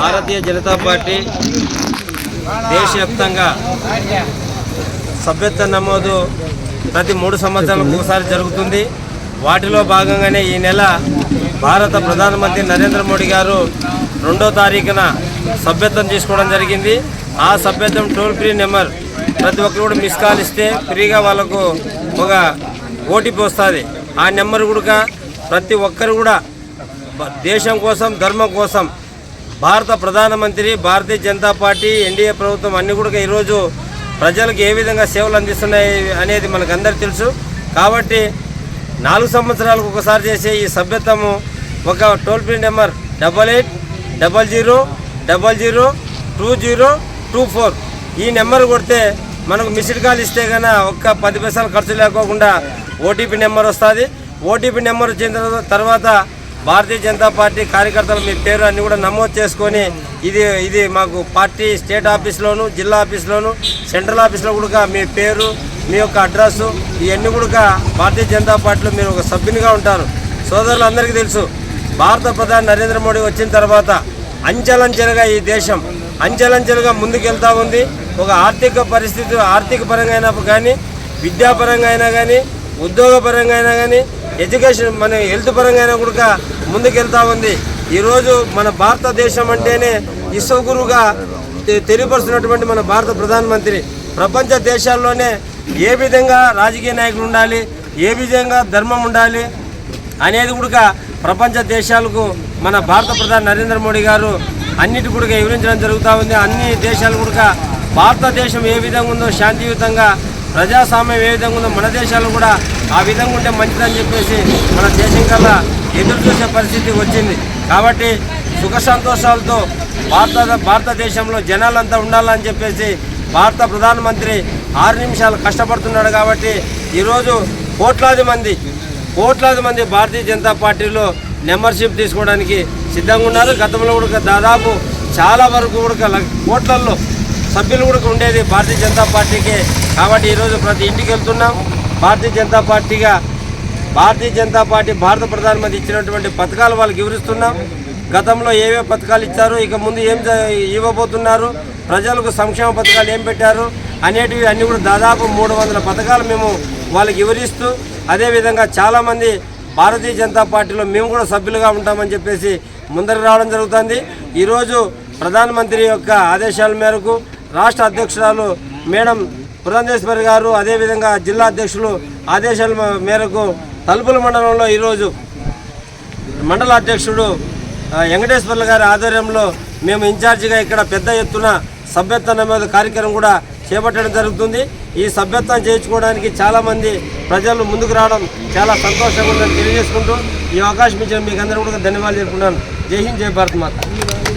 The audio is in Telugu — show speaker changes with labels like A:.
A: భారతీయ జనతా పార్టీ దేశవ్యాప్తంగా సభ్యత్వ నమోదు ప్రతి మూడు సంవత్సరాలకు ఒకసారి జరుగుతుంది. వాటిలో భాగంగానే ఈ నెల భారత ప్రధానమంత్రి నరేంద్ర మోడీ గారు రెండో తారీఖున సభ్యత్వం తీసుకోవడం జరిగింది. ఆ సభ్యత్వం టోల్ ఫ్రీ నెంబర్ ప్రతి ఒక్కరు కూడా మిస్ కాల్ ఇస్తే ఫ్రీగా వాళ్ళకు ఒక ఓటీపీ వస్తుంది ఆ నెంబర్ కూడా ప్రతి ఒక్కరు కూడా దేశం కోసం ధర్మం కోసం భారత ప్రధానమంత్రి భారతీయ జనతా పార్టీ ఎన్డీఏ ప్రభుత్వం అన్ని కూడా ఈరోజు ప్రజలకు ఏ విధంగా సేవలు అందిస్తున్నాయి అనేది మనకు తెలుసు. కాబట్టి నాలుగు సంవత్సరాలకు ఒకసారి చేసే ఈ సభ్యత్వము ఒక toll free number double eight double zero double zero two zero two four. ఈ నెంబర్ కొడితే మనకు మిస్డ్ కాల్ ఇస్తే కన్నా ఒక్క పది పైసలు ఖర్చు లేకోకుండా ఓటీపీ నెంబర్ వస్తుంది. ఓటీపీ నెంబర్ వచ్చిన తర్వాత భారతీయ జనతా పార్టీ కార్యకర్తలు మీ పేరు అన్ని కూడా నమోదు చేసుకొని ఇది ఇది మాకు పార్టీ స్టేట్ ఆఫీస్లోను జిల్లా ఆఫీస్లోను సెంట్రల్ ఆఫీస్లో కూడా మీ పేరు మీ యొక్క అడ్రస్ ఇవన్నీ కూడా భారతీయ జనతా పార్టీలో మీరు ఒక సభ్యునిగా ఉంటారు. సోదరులందరికీ తెలుసు భారత ప్రధాని నరేంద్ర మోడీ వచ్చిన తర్వాత అంచెలంచెలుగా ఈ దేశం అంచెలంచెలుగా ముందుకెళ్తా ఉంది. ఒక ఆర్థిక పరిస్థితి ఆర్థిక పరంగా అయినా కానీ విద్యాపరంగా అయినా కానీ ఉద్యోగపరంగా అయినా కానీ ఎడ్యుకేషన్ మన హెల్త్ పరంగా అయినా కూడా ముందుకెళ్తా ఉంది. ఈరోజు మన భారతదేశం అంటేనే విశ్వగురుగా తెలియపరుస్తున్నటువంటి మన భారత ప్రధానమంత్రి. ప్రపంచ దేశాల్లోనే ఏ విధంగా రాజకీయ నాయకులు ఉండాలి ఏ విధంగా ధర్మం ఉండాలి అనేది కూడా ప్రపంచ దేశాలకు మన భారత ప్రధాని నరేంద్ర మోడీ గారు అన్నిటి కూడా వివరించడం జరుగుతూ ఉంది. అన్ని దేశాలు కూడా భారతదేశం ఏ విధంగా ఉందో శాంతియుతంగా ప్రజాస్వామ్యం ఏ విధంగా ఉందో మన దేశాలు కూడా ఆ విధంగా ఉంటే మంచిదని చెప్పేసి మన దేశం కల్లా ఎదురు చూసే పరిస్థితి వచ్చింది. కాబట్టి సుఖ సంతోషాలతో భారత భారతదేశంలో జనాలంతా ఉండాలని చెప్పేసి భారత ప్రధానమంత్రి ఆరు నిమిషాలు కష్టపడుతున్నాడు కాబట్టి ఈరోజు కోట్లాది మంది కోట్లాది మంది భారతీయ జనతా పార్టీలో మెంబర్షిప్ తీసుకోవడానికి సిద్ధంగా ఉన్నారు. గతంలో కూడా దాదాపు చాలా వరకు కూడా కోట్లలో కోట్లల్లో సభ్యులు కూడా ఉండేది భారతీయ జనతా పార్టీకే. కాబట్టి ఈరోజు ప్రతి ఇంటికి వెళ్తున్నాం. భారతీయ జనతా పార్టీగా భారతీయ జనతా పార్టీ భారత ప్రధానమంత్రి ఇచ్చినటువంటి పథకాలు వాళ్ళకి వివరిస్తున్నాం. గతంలో ఏవే పథకాలు ఇచ్చారు ఇక ముందు ఏం ఇవ్వబోతున్నారు. ప్రజలకు సంక్షేమ పథకాలు ఏం పెట్టారు అనేటివి అన్ని కూడా దాదాపు మూడు వందల పథకాలు మేము వాళ్ళకి వివరిస్తూ అదేవిధంగా చాలామంది భారతీయ జనతా పార్టీలో మేము కూడా సభ్యులుగా ఉంటామని చెప్పేసి ముందరకు రావడం జరుగుతుంది. ఈరోజు ప్రధానమంత్రి యొక్క ఆదేశాల మేరకు రాష్ట్ర అధ్యక్షురాలు మేడం పురంధేశ్వరి గారు అదేవిధంగా జిల్లా అధ్యక్షులు ఆదేశాల మేరకు తలుపుల మండలంలో ఈరోజు మండల అధ్యక్షుడు వెంకటేశ్వర్ల గారి ఆధ్వర్యంలో మేము ఇన్ఛార్జిగా ఇక్కడ పెద్ద ఎత్తున సభ్యత్వ నమోదు కార్యక్రమం కూడా చేపట్టడం జరుగుతుంది. ఈ సభ్యత్వం చేయించుకోవడానికి చాలామంది ప్రజలు ముందుకు రావడం చాలా సంతోషంగా ఉందని తెలియజేసుకుంటూ ఈ అవకాశం ఇచ్చిన మీకు అందరూ కూడా ధన్యవాదాలు చెప్పుకున్నాను జై హింద్ జై భారత్ మాత.